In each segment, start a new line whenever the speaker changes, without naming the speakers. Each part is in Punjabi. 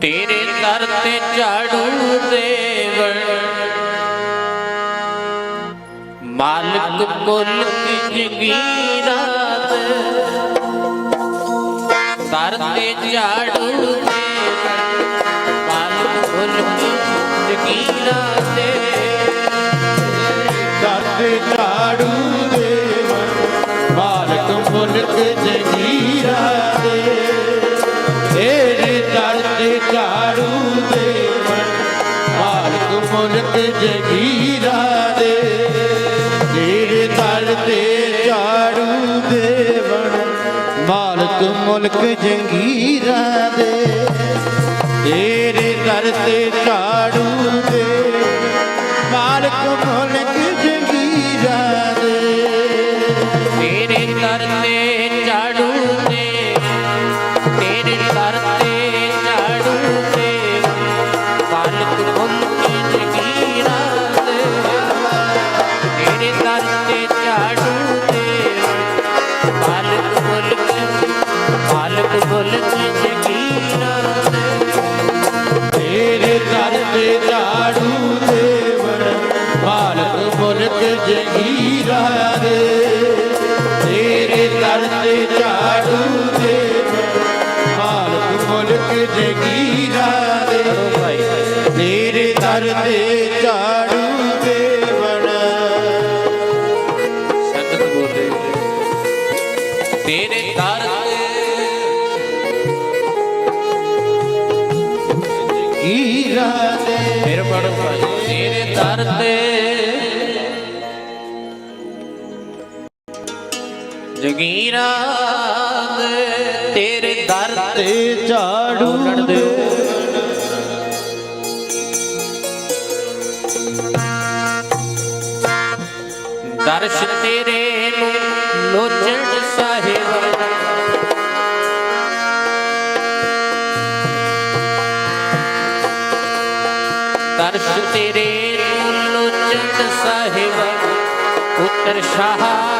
ਤੇਰੇ ਦਰ ਤੇ ਝਾੜੂ ਦੇਵਣ। ਮਾਲਕ ਕੁੱਲ ਕੀ ਜਗੀਰਾ ਦੇ ਦਰ ਤੇ ਝਾੜੂ ਦੇਵਣ। ਮਾਲਕ ਕੁੱਲ ਕੀ ਜਗੀਰਾ ਦੇ
ਕਰਦੇ ਝਾੜੂ ਦੇਵਨ ਮਾਲਕ ਮੁਲਕ ਜਗੀਰਾ ਮਾਲਕ ਮੁਲਕ ਜੰਗੀਰਾ ਦੇ ਤੇਰੇ ਦਰ ਤੇ ਝਾੜੂ ਮਾਲਕ ਜਗੀਰਾ ਦੇ ਤੇਰੇ ਦਰ ਤੇ ਝਾੜੂ ਦੇਵਨ ਮਾਲਕ ਮੁਲਕ ਜਗੀਰਾ ਦੇ ਤੇਰੇ ਦਰ ਤੇ ਝਾੜੂ ਦੇਵਨ
ਸਤਿ ਬੋਲੇ ਤੇਰੇ ਦਰ ਤੇ
ਜਗੀਰਾ ਦੇ।
ਫਿਰ ਤੇਰੇ ਦਰ ਤੇ ਦੇ ਤੇਰੇ ਦਰ ਤੇ
ਝਾੜੂ
ਲੜਦੇ ਦਰਸ਼ ਤੇਰੇ ਨੂੰ ਲੋਚਣ ਸਾਹਿਬ। ਦਰਸ਼ ਤੇਰੇ ਨੂੰ ਲੋਚਣ ਸਾਹਿਬ ਪੁੱਤਰ ਸ਼ਾਹ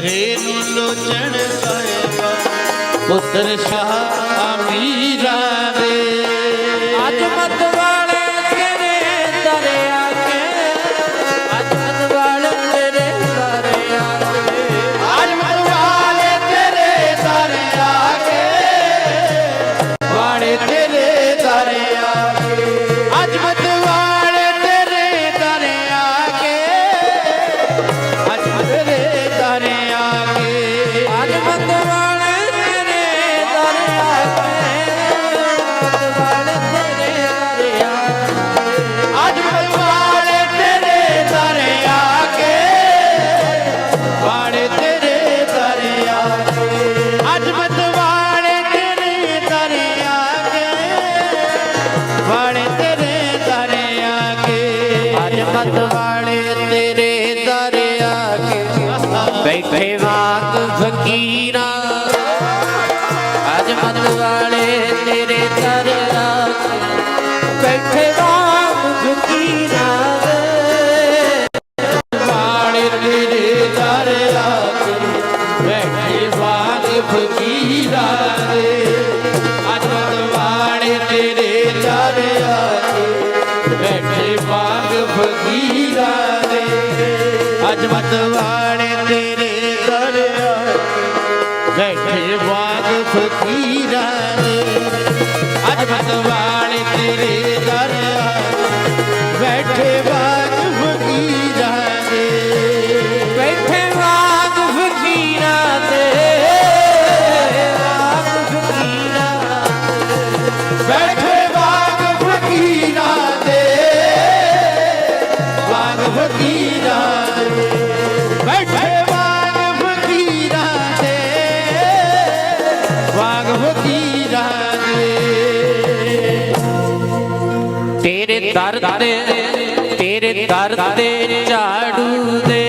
ਤੇਰੇ ਨੂੰ
ਲੋਚਨ ਸਾਹਿਬਾ ਪੁੱਤਰ
ਮਤ ਵਾਲੇ ਤੇਰੇ ਦਰਿਆ ਕੇ ਬੈਠੇ ਵਾਂਗ ਫਕੀਰਾ। ਅੱਜ ਮਤ ਵਾਲੇ ਤੇਰੇ ਦਰਿਆ ਕੇ ਬੈਠੇ ਵਾਂਗ ਫਕੀਰਾ।
ਵਾੜੇ ਤੇਰੇ ਦਰ ਕੇ ਬੈਠੇ ਬਾਗ ਫਕੀਰਾ ਫਕੀਰਾ ਅੱਜ ਵਾੜੇ ਤੇਰੇ ਦਰ ਆ ਬੈਠੇ ਬਾਗ ਫਕੀਰਾ ਦੇ ਅੱਜ ਵਾੜੇ ਤੇਰੇ ਦਰ ਆ ਬੈਠੇ ਬਾਗ
ਦਰ ਤੇ ਤੇਰੇ ਦਰ ਤੇ ਝਾੜੂ ਦੇਵਨ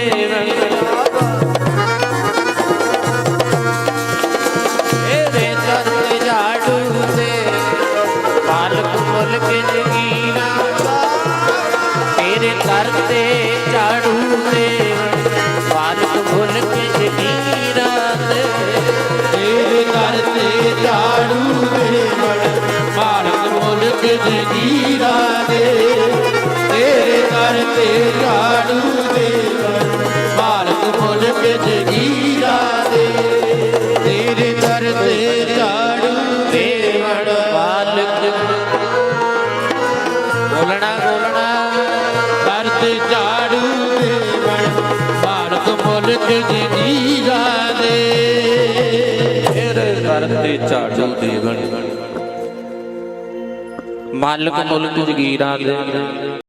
ਤੇ ਝਾੜੂ ਦੇਵਣ
ਮਾਲਕ ਬੋਲਣਾ ਬੋਲਣਾ
ਦਰ ਤੇ ਝਾੜੂ ਦੇਵਣ ਮਾਲਕ ਮੁਲਕ ਜਗੀਰਾ ਦੇ
ਤੇਰੇ ਦਰ ਤੇ ਝਾੜੂ ਦੇਵਨ ਮਾਲਕ ਮੁਲਕ ਜਗੀਰਾਂ ਦੇ।